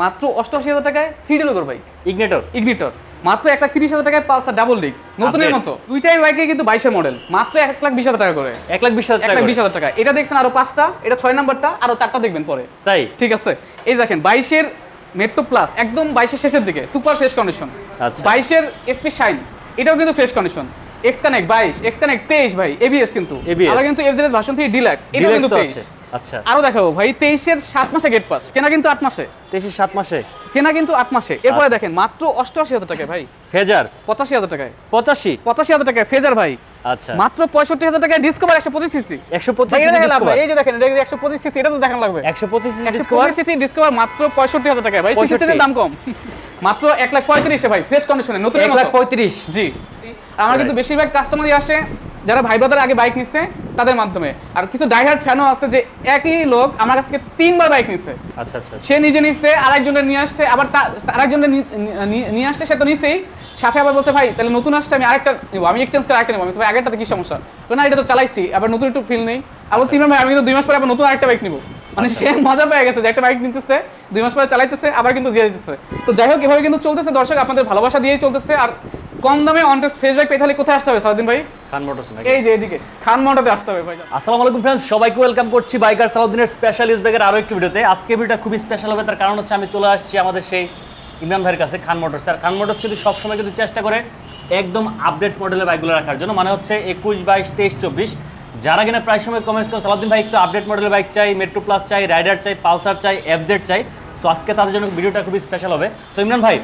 মাত্র অষ্টআশি হাজার টাকায় থ্রি লোকের বাইক ইগনেটর ইগনিটর মাত্র এক লাখ তিরিশ হাজার টাকায় পালসার ডাবল ডিস্ক নতুনের মতো। দুইটাই বাইকে কিন্তু বাইশের মডেল মাত্র এক লাখ বিশ হাজার টাকা করে। এক লাখ বিশ হাজার এক লাখ বিশ হাজার টাকা। এটা দেখছেন আরও পাঁচটা এটা ছয় নাম্বারটা আরও চারটা দেখবেন পরে। তাই? ঠিক আছে। এই দেখেন বাইশের মেট্রো প্লাস একদম বাইশের শেষের দিকে সুপার ফ্রেশ কন্ডিশন। বাইশের এসপি শাইন এটাও কিন্তু ফ্রেশ কন্ডিশন এক্স কানেক্ট বাইশ এক্স কানেক্ট তেইশ ভাই এবিএস কিন্তু। আবার কিন্তু এফজেড ভার্সন থ্রি ডিলাক্স এটাও কিন্তু তেইশ। আচ্ছা। আরও দেখাবো ভাই তেইশের সাত মাসে গেট পাস কেনা কিন্তু আট মাসে। তেইশের সাত মাসে? কেনা কিন্তু আট মাসে। এরপরে আচ্ছা। দেখেন মাত্র অষ্টআশি হাজার টাকায় ভাই। ফেজার? পঁচাশি হাজার টাকায়। পঁচাশি? পঁচাশি হাজার টাকায় ফেজার ভাই। আচ্ছা। মাত্র পঁয়ষট্টি হাজার টাকায় ডিসকভার একশো পঁচিশ সিসি একশো পঁচিশ এই যে দেখেন একশো পঁচিশ সিসি এটা তো দেখান লাগবে। একশো পঁচিশ সিসি ডিসকভার মাত্র পঁয়ষট্টি হাজার টাকায়। ভাই 65 সিসির দাম কম। মাত্র এক লাখ পঁয়ত্রিশে ভাই ফ্রেশ কন্ডিশনে নতুন এক লাখ পঁয়ত্রিশ। জি। আমার কিন্তু বেশিরভাগ কাস্টমারই আসে যারা ভাই ব্রাদার আগে বাইক নিচ্ছে তাদের মাধ্যমে। আর কিছু ডাইহার্ড ফ্যানও আছে যে একই লোক আমার কাছ থেকে তিনবার বাইক নিচ্ছে আচ্ছা আচ্ছা সে নিজে নিচ্ছে আরেকজনের নিয়ে আসছে আবার আরেকজনের নিয়ে আসছে সে তো নিছেই। সাথে আবার বলছে ভাই তাহলে নতুন আসছে আমি আরেকটা নেব আমি এক্সচেঞ্জ করে আরেকটা নেব। আমি ভাই আগেরটাতে কি সমস্যা? না এটা তো চালাইছি আবার নতুন একটু ফিল নেই। আবার তিন ভাই আমি কিন্তু দুই মাস পরে আবার নতুন আরেকটা বাইক নিবো। মানে সে মজা পেয়ে গেছে যে একটা বাইক নিতেছে দুই মাস পরে চালাইতেছে আবার কিন্তু দিয়ে দিতেছে। তো যাই হোক এভাবে কিন্তু চলতেছে। দর্শক আপনাদের ভালোবাসা দিয়েই চলতেছে। আর কম দামে অন টেস্ট ফেস বাইক পেয়ে তাহলে কোথায় আসতে হবে সারাদিন ভাই? খান মোটরস এই যে এদিকে খান মাউন্টাতে আসতে হবে ভাই আসসালামু আলাইকুম ফ্রেন্ডস সবাইকে ওয়েলকাম করছি বাইকার সালাউদ্দিনের স্পেশাল ইউজ ব্যাগের আরও একটি ভিডিওতে। আজকে ভিডিওটা খুবই স্পেশাল হবে তার কারণ হচ্ছে আমি চলে আসছি আমাদের সেই ইমরান ভাইয়ের কাছে খান মোটরস। আর খান মোটরস কিন্তু সবসময় কিন্তু চেষ্টা করে একদম আপডেট মডেলের বাইকগুলো রাখার জন্য মানে হচ্ছে একুশ বাইশ তেইশ চব্বিশ। যারা কিনা প্রায় সময় কমেন্টস করে সালাউদ্দিন ভাই একটু আপডেট মডেলের বাইক চাই মেট্রো প্লাস চাই রাইডার চাই পালসার চাই এফজেড চাই। সো আজকে তাদের জন্য ভিডিওটা খুবই স্পেশাল হবে। সো ইমরান ভাই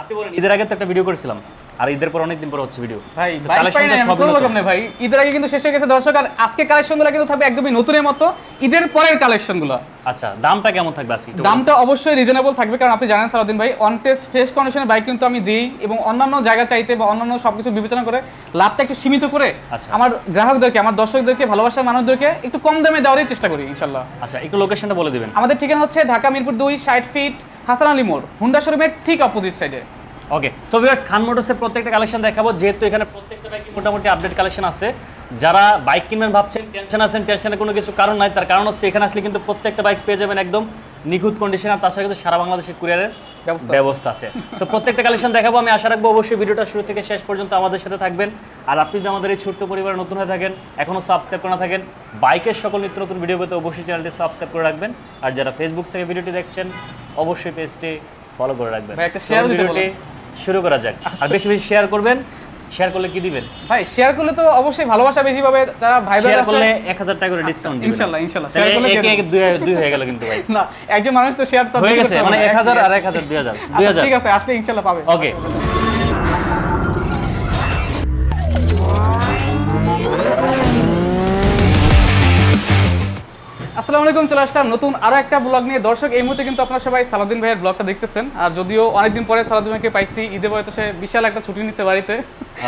আপনি বলেন ঈদের আগে তো একটা ভিডিও করেছিলাম। আর ঈদের পর অনেকদিন পর হচ্ছে ভিডিও ভাই ভাই ঈদের আগে কিন্তু শেষ হয়ে গেছে দর্শক আর আজকে কালেকশনগুলো কিন্তু থাকবে একদমই নতুনের মতো। ঈদের পরের কালেকশনগুলো। আচ্ছা দামটা কেমন থাকবে আজকে দামটা অবশ্যই রিজনেবল থাকবে কারণ আপনি জানেন সারাদিন ভাই অন টেস্ট ফ্রেশ কন্ডিশনের বাইক কিন্তু আমি দিই এবং অন্যান্য জায়গা চাইতে বা অন্যান্য সবকিছু বিবেচনা করে লাভটা একটু সীমিত করে আচ্ছা। আমার গ্রাহকদেরকে আমার দর্শকদেরকে ভালোবাসার মানুষদেরকে একটু কম দামে দেওয়ারই চেষ্টা করি ইনশাল্লাহ। আচ্ছা একটু লোকেশনটা বলে দিবেন। আমাদের ঠিকানা হচ্ছে ঢাকা মিরপুর দুই ষাট ফিট হাসান আলী মোড় হুন্ডা শোরুমের ঠিক অপোজিট সাইডে ওকে সো ভিউয়ার্স খান মোটরসের প্রত্যেকটা কালেকশন দেখাবো। যেহেতু এখানে প্রত্যেকটা বাইকে মোটামুটি আপডেট কালেকশন আছে। যারা বাইক কিনবেন ভাবছেন টেনশন আছেন টেনশনের কোনো কিছু কারণ নাই। তার কারণ হচ্ছে এখানে আসলে কিন্তু প্রত্যেকটা বাইক পেয়ে যাবেন একদম নিখুঁত কন্ডিশন আর তাছাড়া কিন্তু সারা বাংলাদেশে কুরিয়ারের ব্যবস্থা। আছে। সো প্রত্যেকটা কালেকশন দেখাবো। আমি আশা রাখব অবশ্যই ভিডিওটা শুরু থেকে শেষ পর্যন্ত আমাদের সাথে থাকবেন। আর আপনি যদি আমাদের এই ছোট্ট পরিবারে নতুন হয়ে থাকেন এখনও সাবস্ক্রাইব করে না থাকেন বাইকের সকল নিত্য নতুন ভিডিও পেতে অবশ্যই চ্যানেলটি সাবস্ক্রাইব করে রাখবেন। আর যারা ফেসবুক থেকে ভিডিওটি দেখছেন অবশ্যই পেজটি ফলো করে রাখবেন। ভিডিওটি শুরু করা যাক। আর বেশি বেশি শেয়ার করবেন শেয়ার করলে কি দিবেন? ভাই শেয়ার করলে তো অবশ্যই ভালোবাসা বেশি পাবে তারা ভাই শেয়ার করলে এক হাজার টাকা করে ডিসকাউন্ট দিবেন। ইনশাল্লাহ, ইনশাল্লাহ। শেয়ার করলে এক এক দুই দুই হয়ে গেল কিন্তু ভাই। না একজন মানুষ তো শেয়ার তো হয়ে গেছে মানে পারবে না, এক হাজার এক- আর এক হাজার দুই হাজার। দুই আচ্ছা, হাজার ঠিক আছে আসলে ইনশাল্লাহ পাবে। ওকে আসসালামু আলাইকুম চলে আসলাম নতুন আরও একটা ব্লগ নিয়ে। দর্শক এই মুহূর্তে কিন্তু আপনার সবাই সালাদিন ভাইয়ের ব্লগটা দেখতেছেন। আর যদিও অনেকদিন পরে সালাদিন ভাইকে পাইছি ঈদে বয়তে সে বিশাল একটা ছুটি নিচ্ছে বাড়িতে।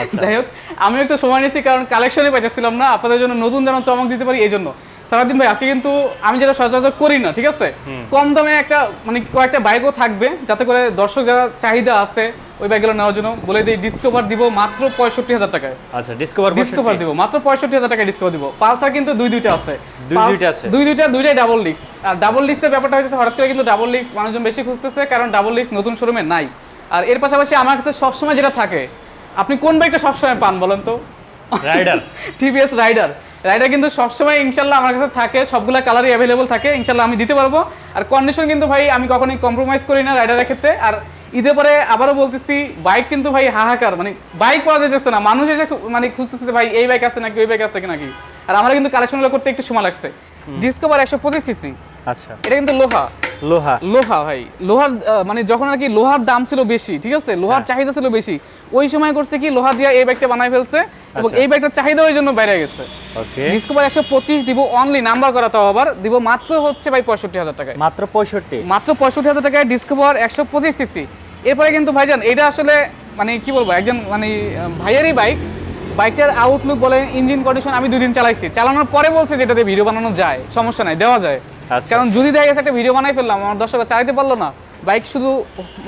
আচ্ছা। যাই হোক আমি একটু সময় নিয়েছি কারণ কালেকশনই পাইতেছিলাম না। আপনাদের জন্য নতুন যেন চমক দিতে পারি এই জন্য সারাদিন ভাই আজকে কিন্তু আমি যেটা সচরাচর করি না ঠিক আছে? কম দামে একটা মানে কয়েকটা বাইকও থাকবে যাতে করে দর্শক যারা চাহিদা আছে ওই বাইকগুলো নেওয়ার জন্য বলে দিই ডিসকভার দিব মাত্র পঁয়ষট্টি হাজার টাকায়। আচ্ছা ডিসকভার ডিসকভার দিব মাত্র পঁয়ষট্টি হাজার টাকা ডিসকভার দিব। পালসার কিন্তু দুই দুইটা আছে। দুই দুইটা আছে? দুই দুইটা দুইটাই ডাবল ডিস্ক আর ডাবল ডিস্কের ব্যাপারটা হচ্ছে হঠাৎ করে কিন্তু ডাবল ডিস্ক মানুষজন বেশি খুঁজতেছে কারণ ডাবল ডিস্ক নতুন শোরুমে নাই। আর এর পাশাপাশি আমার কাছে সবসময় যেটা থাকে আপনি কোন বাইকটা সবসময় পান বলেন তো? রাইডার টিভিএস রাইডার রাইডার কিন্তু সবসময় ইনশাল্লাহ আমার কাছে থাকে সবগুলো কালারই অ্যাভেলেবল থাকে ইনশাল্লাহ আমি দিতে পারব। আর কন্ডিশন কিন্তু ভাই আমি কখনোই কম্প্রোমাইজ করি না রাইডারের ক্ষেত্রে। আর ঈদে পরে আবারও বলতেছি বাইক কিন্তু ভাই হাহাকার মানে বাইক পাওয়া যেতেছে না। মানুষ এসে মানে খুঁজতেছে ভাই এই বাইক আছে নাকি ওই বাইক আছে নাকি? আর আমার কিন্তু কালেকশনগুলো করতে একটু সময় লাগছে। ডিসকভার একশো পঁচিশ সিসি আচ্ছা। এটা কিন্তু লোহা। লোহা। লোহা ভাই। লোহার মানে যখন আর কি লোহার দাম ছিল বেশি ঠিক আছে? লোহার হ্যাঁ। চাহিদা ছিল বেশি। ওই সময় করছে কি লোহা দিয়ে এই ব্যাগটা বানাই ফেলছে এবং আচ্ছা। এই ব্যাগটার চাহিদা ওই জন্য বাইরে গেছে। ওকে। ডিসকভার একশো পঁচিশ দিব অনলি নাম্বার করা তাও আবার। দিব মাত্র হচ্ছে ভাই পঁয়ষট্টি হাজার টাকায়। মাত্র পঁয়ষট্টি। মাত্র পঁয়ষট্টি হাজার টাকায় ডিসকভার একশো পঁচিশ সিসি এরপরে কিন্তু ভাইজান এটা আসলে মানে কি বলব একজন মানে ভাইয়েরই বাইক বাইকের আউটলুক বলেন ইঞ্জিন কন্ডিশন আমি দুদিন চালাইছি। চালানোর পরে বলছে যেটাতে ভিডিও বানানো যায় সমস্যা নাই দেওয়া যায়। কারণ যদি দেখা গেছে একটা ভিডিও বানাই ফেললাম আমার দর্শকরা চালাইতে পারল না বাইক শুধু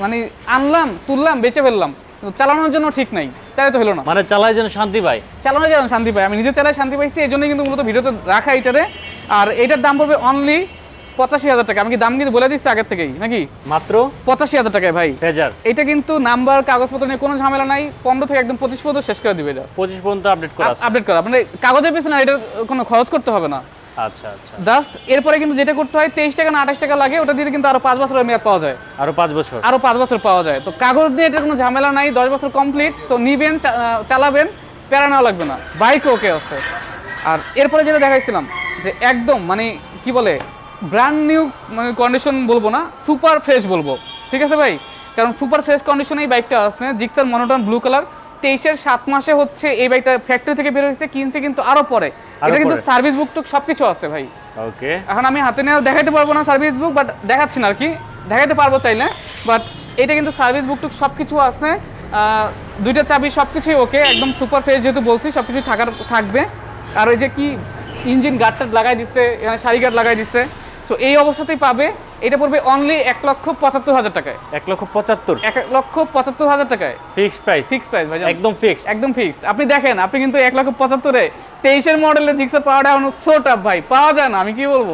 মানে আনলাম তুললাম বেচে ফেললাম চালানোর জন্য ঠিক নাই তাই তো হলো না। মানে চালাই যেন শান্তি পায়। চালানো যায় শান্তি পাই আমি নিজে চালাই শান্তি পাইছি এই জন্যই কিন্তু মূলত ভিডিওতে রাখা এটারে আর এটার দাম পড়বে অনলি পঁচাশি হাজার টাকা। আমি কি দাম কিন্তু বলে দিচ্ছি আগের থেকেই নাকি? মাত্র? পঁচাশি হাজার টাকায় ভাই। ফেজার। এটা কিন্তু নাম্বার কাগজপত্র নিয়ে কোনো ঝামেলা নাই পনেরো থেকে একদম পঁচিশ পর্যন্ত শেষ করে দিবে এটা। পঁচিশ পর্যন্ত আপডেট করা আপডেট করা। মানে কাগজের পিছনে এটা কোনো খরচ করতে হবে না। আচ্ছা আচ্ছা। জাস্ট এরপরে কিন্তু যেটা করতে হয় তেইশ টাকা না আঠাশ টাকা লাগে ওটা দিয়ে কিন্তু আরও পাঁচ বছরের মেয়াদ পাওয়া যায়। আরও পাঁচ বছর? আরও পাঁচ বছর পাওয়া যায়। তো কাগজ দিয়ে এটা কোনো ঝামেলা নাই দশ বছর কমপ্লিট তো নিবেন চালাবেন প্যারা নেওয়া লাগবে না। বাইক ওকে আছে। আর এরপরে যেটা দেখাইছিলাম যে একদম মানে কি বলে ব্র্যান্ড নিউ মানে কন্ডিশন বলব না সুপার ফ্রেশ বলব। ঠিক আছে ভাই? কারণ সুপার ফ্রেশ কন্ডিশনেই বাইকটা আছে জিক্সার মনোটন ব্লু কালার তেইশের সাত মাসে হচ্ছে এই বাইকটা ফ্যাক্টরি থেকে বের হয়েছে কিনছে কিন্তু আরও পরে। এটা কিন্তু সার্ভিস বুক টুক সবকিছু আছে ভাই। ওকে। এখন আমি হাতে নিয়ে দেখাইতে পারব না সার্ভিস বুক বাট দেখাচ্ছি না আর কি। দেখাইতে পারব চাইলে বাট এটা কিন্তু সার্ভিস বুক টুক সবকিছু আছে। দুইটা চাবি সবকিছুই ওকে একদম সুপার ফ্রেশ যেহেতু বলছি সবকিছু থাকার থাকবে। আর ওই যে কি ইঞ্জিন গার্ডটা লাগাই দিচ্ছে এখানে সারি গার্ড লাগাই দিচ্ছে তো এই অবস্থাতেই পাবে। এটা পড়বে অনলি এক লক্ষ পঁচাত্তর হাজার টাকায়। এক লক্ষ পঁচাত্তর? এক লক্ষ পঁচাত্তর হাজার টাকায়। ফিক্সড প্রাইস ফিক্স প্রাইস ভাই একদম ফিক্সড একদম ফিক্সড আপনি দেখেন আপনি কিন্তু এক লক্ষ পঁচাত্তরে তেইশের মডেলের জিক্সার পাওয়াটা এখন সো টাফ ভাই পাওয়া যায় না আমি কি বলব?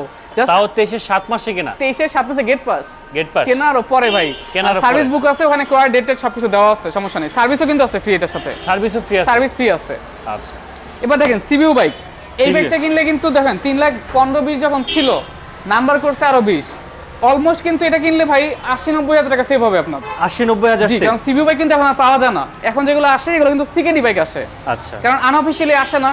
তাও তেইশের সাত মাসে কিনা? তেইশের সাত মাসে গেট পাস গেট পাস কেনারও পরে ভাই। কেনারও পরে। সার্ভিস বুক আছে ওখানে ক্রয় ডেটেড সবকিছু দেওয়া আছে সমস্যা নেই। সার্ভিসও কিন্তু আছে ফ্রি এটার সাথে। সার্ভিসও ফ্রি আছে? সার্ভিস ফ্রি আছে। আচ্ছা। এবার দেখেন সিবিউ বাইক এই বাইকটা কিনলে কিন্তু দেখেন তিন লাখ পনেরো বিশ যখন ছিল নাম্বার করছে আরও বিশ। অলমোস্ট কিন্তু এটা কিনলে ভাই আশি নব্বই হাজার টাকা সেভ হবে আপনার। আশি নব্বই হাজার কারণ সিবিউ বাইক কিন্তু এখন আর পাওয়া যায় না। এখন যেগুলো আসে এগুলো কিন্তু সিকেডি বাইক আসে। আচ্ছা। কারণ আনঅফিসিয়ালি আসে না।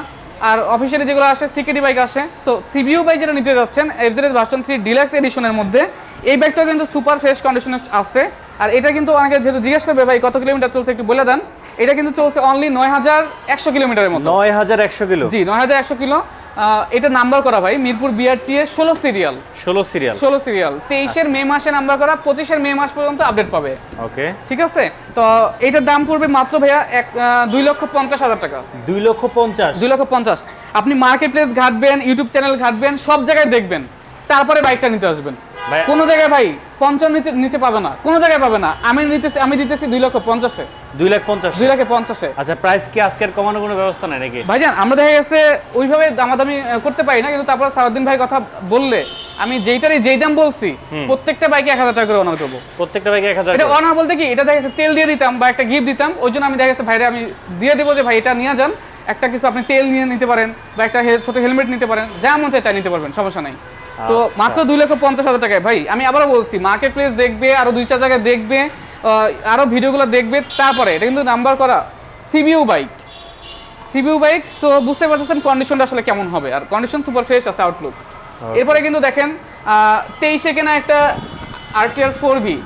আর অফিসিয়ালি যেগুলো আসে সিকেডি বাইক আসে। তো সিবিউ বাইক যেটা নিতে যাচ্ছেন এফজেড ভার্সন থ্রি ডিলাক্স এডিশনের মধ্যে এই বাইকটাও কিন্তু সুপার ফ্রেশ কন্ডিশনে আছে। আর এটা কিন্তু অনেকে যেহেতু জিজ্ঞেস করবে ভাই কত কিলোমিটার চলছে একটু বলে দেন? এটা কিন্তু চলছে অনলি নয় হাজার একশো কিলোমিটারের মতো। নয় হাজার একশো কিলো। জি নয় হাজার একশো কিলো। এটা নাম্বার করা ভাই মিরপুর বিআরটি এর ষোলো সিরিয়াল ষোলো সিরিয়াল ষোলো সিরিয়াল তেইশের মে মাসে নাম্বার করা পঁচিশের মে মাস পর্যন্ত আপডেট পাবে। ওকে। ঠিক আছে? তো এটার দাম পড়বে মাত্র ভাইয়া এক দুই লক্ষ পঞ্চাশ হাজার টাকা। দুই লক্ষ পঞ্চাশ। দুই লক্ষ পঞ্চাশ। আপনি মার্কেট প্লেস ঘাটবেন ইউটিউব চ্যানেল ঘাটবেন সব জায়গায় দেখবেন। তারপরে বাইকটা নিতে আসবেন। কোনো জায়গায় ভাই পঞ্চান্ন নিচে নিচে পাবে না। কোনো জায়গায় পাবে না। আমি নিতেছি আমি দিতেছি দুই লক্ষ পঞ্চাশে। দুই লাখ পঞ্চাশ। দুই লাখে পঞ্চাশে। আচ্ছা প্রাইস কি আজকের কমানোর কোনো ব্যবস্থা নাই নাকি? ভাইজান আমরা দেখা গেছে ওইভাবে দামাদামি করতে পারি না কিন্তু তারপর সারাদিন ভাই কথা বললে আমি যেইটারই যেই দাম বলছি প্রত্যেকটা বাইকে এক হাজার টাকা করে অনার করব। প্রত্যেকটা বাইকে এক হাজার এটা অনার বলতে কি এটা দেখা গেছে তেল দিয়ে দিতাম বা একটা গিফট দিতাম ওই জন্য আমি দেখা গেছে ভাইরে আমি দিয়ে দেবো যে ভাই এটা নিয়ে যান। একটা কিছু আপনি তেল নিয়ে নিতে পারেন বা একটা ছোট হেলমেট নিতে পারেন যা মন চাই তাই নিতে পারবেন সমস্যা নাই। তো আচ্ছা। মাত্র দুই লক্ষ পঞ্চাশ হাজার টাকায়। ভাই আমি আবারও বলছি মার্কেট প্লেস দেখবে আরও দুই চার জায়গায় দেখবে আহ, আরও ভিডিওগুলো দেখবে তারপরে এটা কিন্তু নাম্বার করা CBU bike CBU bike so বুঝতে পারতেছেন কন্ডিশনটা আসলে কেমন হবে। আর কন্ডিশন সুপার ফ্রেশ আছে আউটলুক এরপরে কিন্তু দেখেন তেইশে কেনা একটা আরটিআর ফোর ভি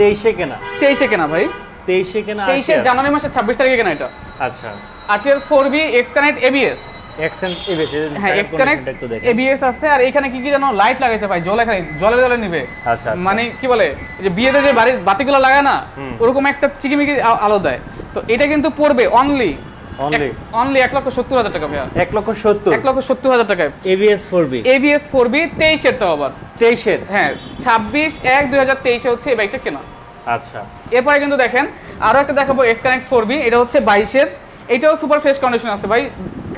তেইশে কেনা। তেইশে কেনা ভাই। তেইশে কেনা তেইশে জানুয়ারি মাসের ছাব্বিশ তারিখে কেনা এটা। আচ্ছা। RTR four V X connect ABS accent ABS X connect একটু দেখেন। এবিএস আছে আর এখানে কি কি জানো লাইট লাগাইছে ভাই জল জলে জলে নিবে। মানে কি বলে যে বিয়েতে যে বাড়ির বাতিগুলো লাগায় না ওরকম একটা চিকিমিকি আলো দেয়। তো এটা কিন্তু পড়বে অনলি অনলি এক লক্ষ সত্তর হাজার টাকা ভাইয়া। এক লক্ষ সত্তর? এক লক্ষ সত্তর হাজার টাকায়। ABS four V ABS four V তেইশের তো আবার। তেইশের? হ্যাঁ ছাব্বিশ এক দুই হাজার তেইশে হচ্ছে এই বাইকটা কেনা। আচ্ছা। এরপরে কিন্তু দেখেন আরও একটা দেখাবো এক্স কানেক্ট ফোর বি এটা হচ্ছে বাইশের। এটাও সুপার ফ্রেশ কন্ডিশন আছে ভাই।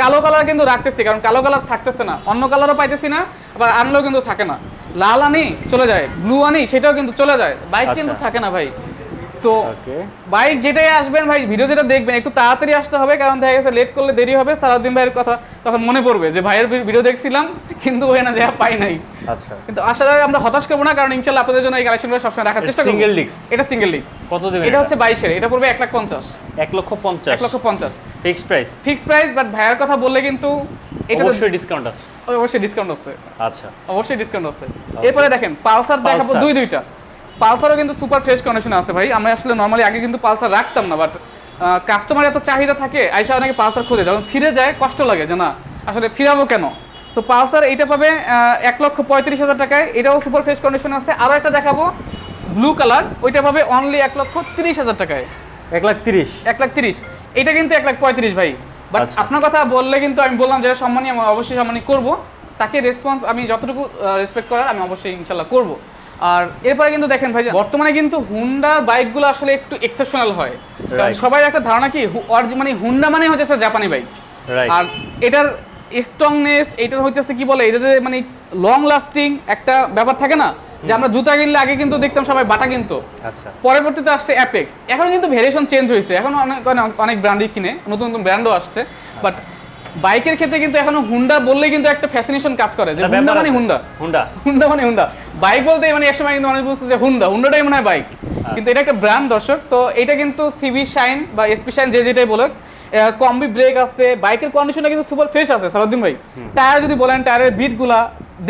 কালো কালার কিন্তু রাখতেছি কারণ কালো কালার থাকতেছে না। অন্য কালারও পাইতেছি না আবার আনলেও কিন্তু থাকে না। লাল আনি চলে যায়। ব্লু আনি সেটাও কিন্তু চলে যায়। বাইক আচ্ছা। কিন্তু থাকে না ভাই। তো ওকে বাইক যেটাই আসবেন ভাই ভিডিও যেটা দেখবেন একটু তাড়াতাড়ি আসতে হবে কারণ দেখা গেছে লেট করলে দেরি হবে সারাদিন ভাইয়ের কথা তখন মনে পড়বে যে ভাইয়ের ভিডিও দেখছিলাম কিন্তু ওখানে যা পাই নাই। আচ্ছা। কিন্তু আশা করি আমরা হতাশ করব না কারণ ইনশাল্লাহ আপনাদের জন্য এই কালেকশনগুলো সবসময় রাখার চেষ্টা করব। disc? এটা সিঙ্গেল কত দেবেন এটা হচ্ছে বাইশের এটা পড়বে এক লাখ পঞ্চাশ। এক লক্ষ পঞ্চাশ। এক লক্ষ পঞ্চাশ। Fixed price fixed price but ভাইয়ার কথা বললে কিন্তু এটা অবশ্যই ডিসকাউন্ট আছে। অবশ্যই ডিসকাউন্ট আছে। আচ্ছা। অবশ্যই ডিসকাউন্ট আছে। এরপরে দেখেন পালসার দেখাবো দুই দুইটা। পালসারও কিন্তু সুপার ফ্রেশ কন্ডিশনে আছে ভাই। আমরা আসলে নর্মালি আগে কিন্তু পালসার রাখতাম না বাট কাস্টমার এত চাহিদা থাকে আইসা অনেকে পালসার খুঁজে। যখন ফিরে যায় কষ্ট লাগে যে না আসলে ফিরাবো কেন? সো পালসার এইটা পাবে এক লক্ষ পঁয়ত্রিশ হাজার টাকায়। এটাও সুপার ফ্রেশ কন্ডিশনে আছে। আরও একটা দেখাবো। ব্লু কালার ওইটা পাবে অনলি এক লক্ষ তিরিশ হাজার টাকায়। এক লাখ তিরিশ। এক লাখ তিরিশ। এটা কিন্তু এক লাখ পঁয়ত্রিশ ভাই। বাট আচ্ছা। আপনার কথা বললে কিন্তু আমি বললাম যেটা সম্মানী আমি অবশ্যই সম্মানী করব। তাকে রেসপন্স আমি যতটুকু রেসপেক্ট করার আমি অবশ্যই ইনশাল্লাহ করব। আর এরপরে কিন্তু দেখেন ভাই বর্তমানে কিন্তু হুন্ডার বাইকগুলো আসলে একটু এক্সেপশনাল হয়। সবাই একটা ধারণা কি মানে হুন্ডা মানে হচ্ছে জাপানি বাইক আর এটার স্ট্রংনেস এটার হইতেছে কি বলে? এটা যে মানে লং লাস্টিং একটা ব্যাপার থাকে না যে আমরা জুতা কিনলে আগে কিন্তু দেখতাম সবাই বাটা কিনতো। আচ্ছা। পরবর্তীতে আসছে অ্যাপেক্স এখন কিন্তু ভেরিয়েশন চেঞ্জ হয়েছে। এখন অনেক অনেক- অনেক ব্র্যান্ডই কিনে নতুন নতুন ব্র্যান্ডও আসছে। বাট বাইকের ক্ষেত্রে কিন্তু এখনও হুন্ডা বললে কিন্তু একটা ফ্যাসিনেশন কাজ করে যে হুন্ডা মানে হুন্ডা হুন্ডা হুন্ডা মানে হুন্ডা বাইক বলতে মানে একসময় কিন্তু মানুষ বুঝছে যে হুন্ডা হুন্ডাটাই মনে হয় বাইক কিন্তু এটা একটা ব্র্যান্ড দর্শক তো এটা কিন্তু সিবি শাইন বা এসপি শাইন যে যেটাই বলুক কম্বি ব্রেক আছে বাইকের কন্ডিশনটা কিন্তু সুপার ফ্রেশ আছে সারাদিন ভাই। টায়ার যদি বলেন টায়ারের বিটগুলা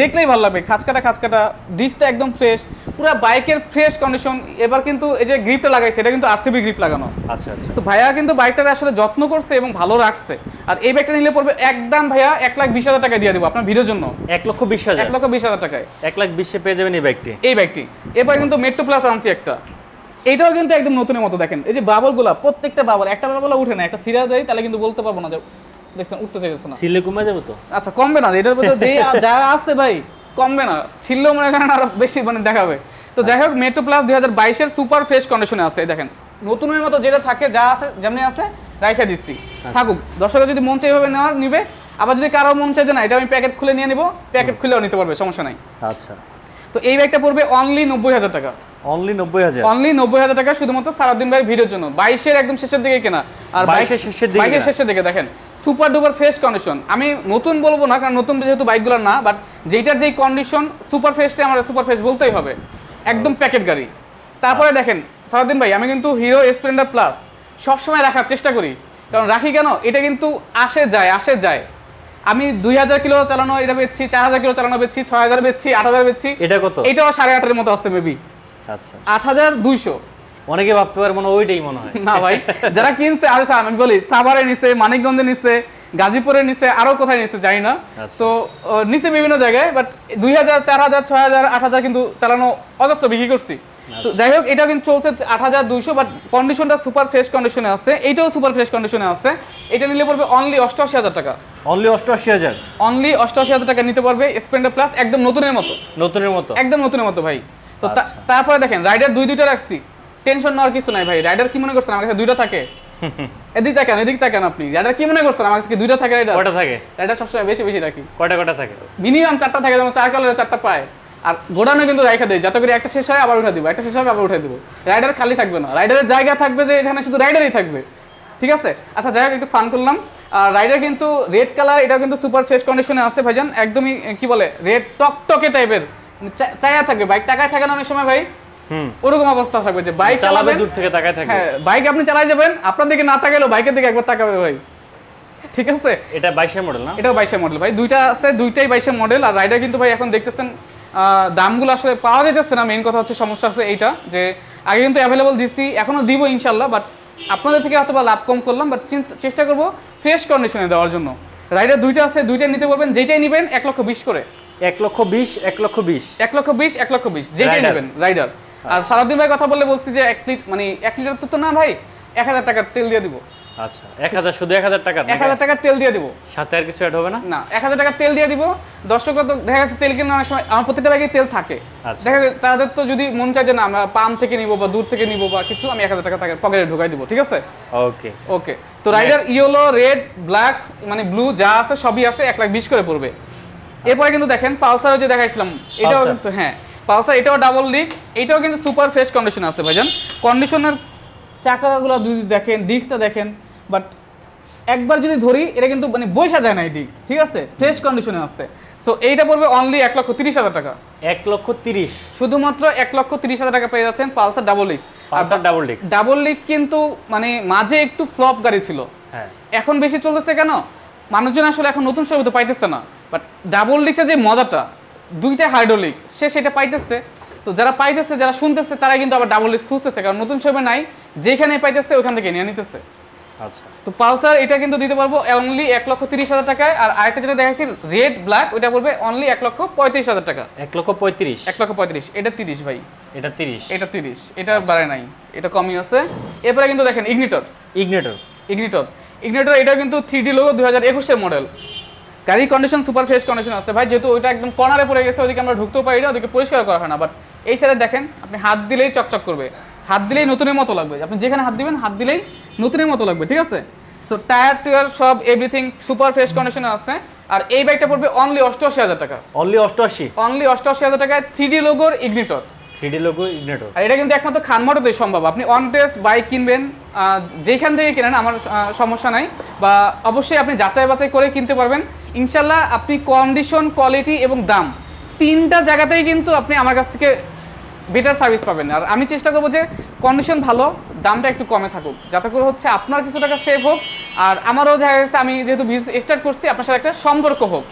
দেখলেই ভালো লাগবে। খাঁচকাটা খাঁচকাটা ডিস্কটা একদম ফ্রেশ পুরো বাইকের ফ্রেশ কন্ডিশন এবার কিন্তু এই যে গ্রিপটা লাগাইছে এটা কিন্তু আরসিবি গ্রিপ লাগানো। আচ্ছা আচ্ছা। তো ভাইয়া কিন্তু বাইকটার আসলে যত্ন করছে এবং ভালো রাখছে। আর এই বাইকটা নিলে পড়বে একদম ভাইয়া এক লাখ বিশ হাজার টাকা দিয়ে দেবো আপনার ভিডিওর জন্য। এক লক্ষ বিশ হাজার? এক লক্ষ বিশ হাজার টাকায়। এক লাখ বিশে পেয়ে যাবেন এই বাইকটি এই বাইকটি এরপর কিন্তু মেট্রো প্লাস আনছি একটা। এটাও কিন্তু একদম নতুনের মতো দেখেন। এই যে বাবলগুলা প্রত্যেকটা বাবল একটা বাবল উঠে না একটা সিরা দেয় তাহলে কিন্তু বলতে পারব না যে দেখছেন উঠতে চাইছে না। সিলে কমে যাবে তো? আচ্ছা কমবে না এটার মধ্যে যে যা আছে ভাই কমবে না। ছিল মনে করেন আরও বেশি মানে দেখাবে। তো যাই হোক মেট্রো প্লাস দুই হাজার বাইশের সুপার ফ্রেশ কন্ডিশনে আছে এই দেখেন। নতুনের মতো যেটা থাকে যা আছে যেমনি আছে রাইখা দিচ্ছি। থাকুক দর্শকরা যদি মন চাই এভাবে নেওয়ার নিবে। আবার যদি কারও মন চাই যে না এটা আমি প্যাকেট খুলে নিয়ে নিবো প্যাকেট খুলেও নিতে পারবে সমস্যা নাই। আচ্ছা। তো এই ব্যাগটা পড়বে অনলি নব্বই হাজার টাকা। অনলি টাকা শুধুমাত্র সারাদিন ভাই ভিডিওর জন্য। একদম শেষের দিকে কেনা। আর 22 এর শেষের দিকে বাইশের কেনা। শেষের দিকে দেখেন। সুপার ডুপার ফ্রেশ কন্ডিশন আমি নতুন বলব না কারণ নতুন যেহেতু বাইক বাইকগুলো না বাট যেটার যেই কন্ডিশন সুপার ফ্রেশটা আমার সুপার ফ্রেশ বলতেই হবে। একদম প্যাকেট গাড়ি। তারপরে দেখেন সারাদিন ভাই আমি কিন্তু হিরো স্প্লেন্ডার প্লাস সবসময় রাখার চেষ্টা করি। কারণ রাখি কেন? এটা কিন্তু আসে যায় আসে যায়। আমি দুই হাজার কিলো চালানো এটা বেচছি চার হাজার কিলো চালানো বেচছি ছয় হাজার বেচছি আট হাজার বেচছি। এটা কত? এটাও সাড়ে আটের মতো আসছে মেবি আচ্ছা। আট হাজার দুইশো। অনেকে ভাবতে পারে মনে ওইটাই মনে হয়। না ভাই যারা কিনছে আরে আমি বলি সাভারে নিছে মানিকগঞ্জে নিছে গাজীপুরে নিছে আরও কোথায় নিছে জানি না। আচ্ছা। তো নিচে বিভিন্ন জায়গায় বাট দুই হাজার চার হাজার ছয় হাজার আট হাজার কিন্তু চালানো অজস্র বিক্রি করছি। তো যাই হোক এটা কিন্তু চলছে আট হাজার দুইশো বাট কন্ডিশনটা সুপার ফ্রেশ কন্ডিশনে আছে। এইটাও সুপার ফ্রেশ কন্ডিশনে আছে। এটা নিলে পড়বে অনলি অষ্টআশি হাজার টাকা। অনলি অষ্টআশি হাজার? অনলি অষ্টআশি হাজার টাকা নিতে পারবে স্প্লেন্ডার প্লাস একদম নতুনের মতো। নতুনের মতো? একদম নতুনের মতো ভাই। তো আচ্ছা। তারপরে দেখেন রাইডার দুই দুইটা রাখছি। টেনশন নেওয়ার কিছু নাই ভাই। রাইডার কি মনে করছেন? আমার কাছে দুইটা থাকে। এদিক তাকান এদিক তাকান আপনি। রাইডার কি মনে করছেন? আমার কাছে কি দুইটা থাকে রাইডার কয়টা থাকে? রাইডার সবসময় বেশি বেশি রাখি। কয়টা কয়টা থাকে? মিনিমাম চারটা থাকে যেমন চার কালারে চারটা পায়। আর গোডানো কিন্তু রেখে দেয়। যাতে করে একটা শেষ হয় আবার উঠে দিব। একটা শেষ হবে আবার উঠে দিব। রাইডার খালি থাকবে না। রাইডারের জায়গা থাকবে যে এখানে শুধু রাইডারই থাকবে। ঠিক আছে? আচ্ছা যাই হোক একটু ফান করলাম। আর রাইডার কিন্তু রেড কালার এটা কিন্তু সুপার ফ্রেশ কন্ডিশনে আছে ভাইজান। একদমই কি বলে? রেড টকটকে টাইপের চায়া থাকবে বাইক টাকায় থাকে না অনেক সময় ভাই? ওরকম অবস্থা থাকবে যে বাইক চালাবেন। দূর থেকে তাকায় থাকে হ্যাঁ বাইক আপনি চালাই যাবেন আপনার দিকে না বাইকের দিকে একবার তাকাবে ভাই। ঠিক আছে? এটা বাইশের মডেল না? বাইশের মডেল ভাই দুইটা আছে দুইটাই বাইশের মডেল আর রাইডার কিন্তু ভাই এখন দেখতেছেন দামগুলো আসলে পাওয়া যাইতেছে না। মেইন কথা হচ্ছে সমস্যা আছে এইটা যে আগে কিন্তু অ্যাভেলেবল দিচ্ছি এখনও দিব ইনশাল্লাহ বাট আপনাদের থেকে হয়তো বা লাভ কম করলাম বাট চেষ্টা করব ফ্রেশ কন্ডিশনে দেওয়ার জন্য। রাইডার দুইটা আছে দুইটাই নিতে পারবেন যেটাই নেবেন এক লক্ষ বিশ করে। এক লক্ষ বিশ এক লক্ষ বিশ। এক লক্ষ বিশ এক লক্ষ বিশ। যেটাই নেবেন রাইডার আর সারাদিন ভাই কথা বলে বলছি যে এক লিটার মানে এক লিটার তো- তো না ভাই এক হাজার টাকার তেল দিয়ে দিব। আচ্ছা এক হাজার শুধু এক হাজার টাকা এক হাজার টাকার তেল দিয়ে দিব। সাথে আর কিছু অ্যাড হবে না? না এক হাজার টাকার তেল দিয়ে দিব। দর্শকরা তো দেখা যাচ্ছে তেল কিনে অনেক সময় আমার ব্যাগে তেল থাকে। আচ্ছা। দেখা তাদের তো যদি মন চায় যে না আমরা পাম্প থেকে নিবো বা দূর থেকে নিবো বা কিছু আমি এক হাজার টাকা তাকে পকেটে ঢুকাই দিব ঠিক আছে? ওকে ওকে তো রাইডার ইয়েলো রেড ব্ল্যাক মানে ব্লু যা আছে সবই আছে এক লাখ বিশ করে পড়বে। এরপরে কিন্তু দেখেন পালসারও যে দেখাইছিলাম এটাও কিন্তু হ্যাঁ পালসার এটাও ডাবল ডিস্ক এটাও কিন্তু সুপার ফ্রেশ কন্ডিশন আছে ভাইজান। কন্ডিশনের চাকাগুলো যদি দেখেন ডিস্কটা দেখেন বাট একবার যদি ধরি এটা কিন্তু মানে বৈশা যায় না এই ডিস্ক ঠিক আছে? ফ্রেশ কন্ডিশনে আছে। সো এইটা পড়বে অনলি এক লক্ষ তিরিশ হাজার টাকা। এক লক্ষ তিরিশ। শুধুমাত্র এক লক্ষ তিরিশ হাজার টাকা পেয়ে যাচ্ছেন Pulsar double disc Pulsar double disc double disc কিন্তু মানে মাঝে একটু ফ্লপ গাড়ি ছিল। হ্যাঁ। এখন বেশি চলতেছে কেন? মানুষজন আসলে এখন নতুন সুবিধা পাইতেছে না। বাট ডাবল ডিক্সের যে মজাটা দুইটা হাইড্রোলিক সে সেটা পাইতেছে। তো যারা পাইতেছে যারা শুনতেছে তারা কিন্তু আবার ডাবল ডিক্স খুঁজতেছে। কারণ নতুন ছবি নাই যেখানে পাইতেছে ওখান থেকে নিয়ে নিতেছে। আচ্ছা। তো পালসার এটা কিন্তু দিতে পারব অনলি এক লক্ষ তিরিশ হাজার টাকায় আর আরেকটা যেটা দেখাইছি রেড ব্ল্যাক ওইটা পড়বে অনলি এক লক্ষ পঁয়ত্রিশ হাজার টাকা। এক লক্ষ পঁয়ত্রিশ? এক লক্ষ পঁয়ত্রিশ এটা তিরিশ ভাই। এটা তিরিশ? এটা তিরিশ এটা বাড়ে নাই এটা কমই আছে। এরপরে কিন্তু দেখেন ইগনিটর ইগনেটর ইগনিটর ইগনিটর এটা কিন্তু থ্রি ডি লোগো দুই হাজার একুশের মডেল গাড়ির কন্ডিশন সুপার ফ্রেশ কন্ডিশন আছে। ভাই যেহেতু ওইটা একদম কর্নারে পড়ে গেছে ওদিকে আমরা ঢুকতেও পারি না ওদিকে পরিষ্কার করা হয় না। বাট এই সাইডে দেখেন আপনি হাত দিলেই চকচক করবে। হাত দিলেই নতুনের মতো লাগবে। আপনি যেখানে হাত দিবেন হাত দিলেই নতুনের মতো লাগবে ঠিক আছে? সো টায়ার টুয়ার সব এভরিথিং সুপার ফ্রেশ কন্ডিশনে আছে। আর এই বাইকটা পড়বে অনলি অষ্টআশি হাজার টাকা। অনলি অষ্টআশি। অনলি অষ্টআশি হাজার টাকায় three D লোগোর ignitor three D logo, ignitor. আর এটা কিন্তু একমাত্র খানমোটরতেই সম্ভব। আপনি অন টেস্ট বাইক কিনবেন যেখান থেকে কেনেন, আমার সমস্যা নাই। বা অবশ্যই আপনি যাচাই বাছাই করে কিনতে পারবেন। ইনশাল্লাহ আপনি কন্ডিশন কোয়ালিটি এবং দাম তিনটা জায়গাতেই কিন্তু আপনি আমার কাছ থেকে বেটার সার্ভিস পাবেন। আর আমি চেষ্টা করব যে কন্ডিশন ভালো, দামটা একটু কমে থাকুক। যাতে করে হচ্ছে আপনার কিছু টাকা সেভ হোক। আর আমারও গেছে, আমি যেহেতু বিজনেস স্টার্ট করছি, আপনার সাথে একটা সম্পর্ক হোক।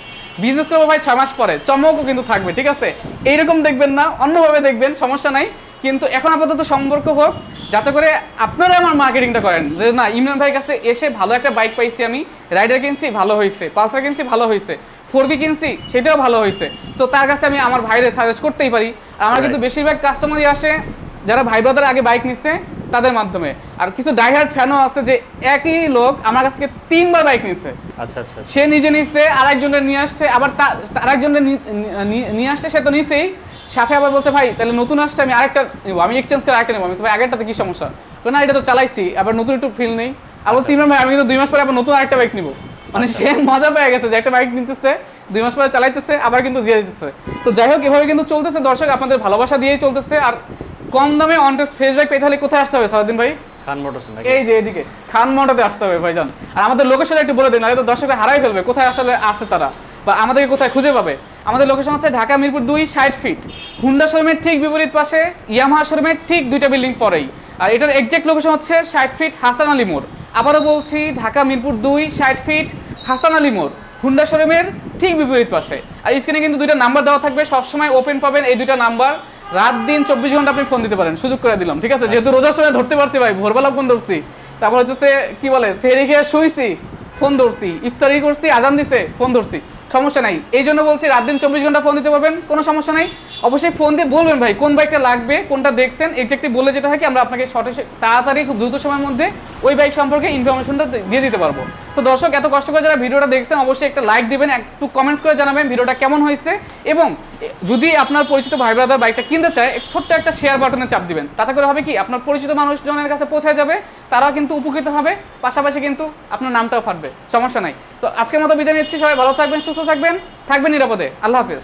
বিজনেস করব ভাই ছয় মাস পরে। চমকও কিন্তু থাকবে ঠিক আছে? এইরকম দেখবেন না অন্যভাবে দেখবেন সমস্যা নাই। কিন্তু এখন আপাতত সম্পর্ক হোক যাতে করে আপনারা আমার মার্কেটিংটা করেন। যে না ইমরান ভাইয়ের কাছে এসে ভালো একটা বাইক পাইছি আমি রাইডার কিনছি ভালো হয়েছে পালসার কিনছি ভালো হয়েছে ফোর বি কিনছি সেটাও ভালো হয়েছে। সো তার কাছে আমি আমার ভাইরে সাজেস্ট করতেই পারি। আর আমার কিন্তু বেশিরভাগ কাস্টমারই আসে যারা ভাই ব্রাদার আগে বাইক নিচ্ছে তাদের মাধ্যমে। আর কিছু ডাইহার্ড ফ্যানও আছে যে একই লোক আমার কাছ থেকে তিনবার বাইক নিচ্ছে আচ্ছা আচ্ছা সে নিজে নিচ্ছে আরেকজনের নিয়ে আসছে আবার নি- নিয়ে আসছে সে তো নিছেই। সাথে আবার বলছে ভাই তাহলে নতুন আসছে আমি আরেকটা নেব। আমি এক্সচেঞ্জ করে আরেকটা নেব। আমি ভাই আগেরটাতে কি সমস্যা? না এটা তো চালাইছি আবার নতুন একটু ফিল নেই। আবার ইমরান ভাই আমি কিন্তু দুই মাস পরে আবার নতুন আরেকটা বাইক নিবো। মানে সে মজা পেয়ে গেছে যে একটা বাইক নিতেছে দুই মাস পরে চালাইতেছে আবার কিন্তু দিয়ে দিতেছে। তো যাই হোক এভাবে কিন্তু চলতেছে। দর্শক আপনাদের ভালোবাসা দিয়েই চলতেছে। আর কম দামে অন টেস্ট ফ্রেশ বাইক পেতে হলে কোথায় আসতে হবে সারাদিন ভাই? খান মোটরস এই যে এদিকে খান মন্ডাতে আসতে হবে ভাইজান। আর আমাদের লোকেশন একটু বলে দিন নাহলে তো দর্শকরা হারাই ফেলবে কোথায় আসলে আছে তারা? বা আমাদেরকে কোথায় খুঁজে পাবে? আমাদের লোকেশন হচ্ছে ঢাকা মিরপুর দুই ষাট ফিট হুন্ডা শোরুমের ঠিক বিপরীত পাশে ইয়ামাহা শোরুমের ঠিক দুইটা বিল্ডিং পরেই। আর এটার এক্সাক্ট লোকেশন হচ্ছে ষাট ফিট হাসান আলী মোড়। আবারও বলছি ঢাকা মিরপুর দুই ষাট ফিট হাসান আলী মোড় হুন্ডা শোরুমের ঠিক বিপরীত পাশে। আর স্ক্রিনে কিন্তু দুইটা নাম্বার দেওয়া থাকবে সবসময় ওপেন পাবেন এই দুইটা নাম্বার রাত দিন চব্বিশ ঘণ্টা আপনি ফোন দিতে পারেন, সুযোগ করে দিলাম, ঠিক আছে? যেহেতু রোজার সময় ধরতে পারছি ভাই, ভোরবেলা ফোন ধরছি। তারপর হচ্ছে কি বলে, সেরি খেয়ে শুইছি ফোন ধরছি, ইফতারি করছি, আজান দিছে ফোন ধরছি, সমস্যা নাই। এই জন্য বলছি রাত দিন চব্বিশ ঘণ্টা ফোন দিতে পারবেন, কোনো সমস্যা নাই। অবশ্যই ফোন দিয়ে বলবেন ভাই, কোন বাইকটা লাগবে, কোনটা দেখছেন? এক্সাক্টলি বলে যেটা হয় কি, আমরা আপনাকে সঠিক তাড়াতাড়ি খুব দ্রুত সময়ের মধ্যে ওই বাইক সম্পর্কে ইনফরমেশনটা দিয়ে দিতে পারব। তো দর্শক, এত কষ্ট করে যারা ভিডিওটা দেখছেন, অবশ্যই একটা লাইক দিবেন, একটু কমেন্টস করে জানাবেন ভিডিওটা কেমন হয়েছে। এবং যদি আপনার পরিচিত ভাই ব্রাদার বাইকটা কিনতে চায় ছোট্ট একটা শেয়ার বাটনে চাপ দিবেন। তাতে করে হবে কি, আপনার পরিচিত মানুষজনের কাছে পৌঁছে যাবে, তারাও কিন্তু উপকৃত হবে, পাশাপাশি কিন্তু আপনার নামটাও ফাটবে, সমস্যা নাই। তো আজকের মতো বিদায় নিচ্ছি সবাই, ভালো থাকবেন, সুস্থ থাকবেন থাকবেন নিরাপদে। আল্লাহ হাফেজ।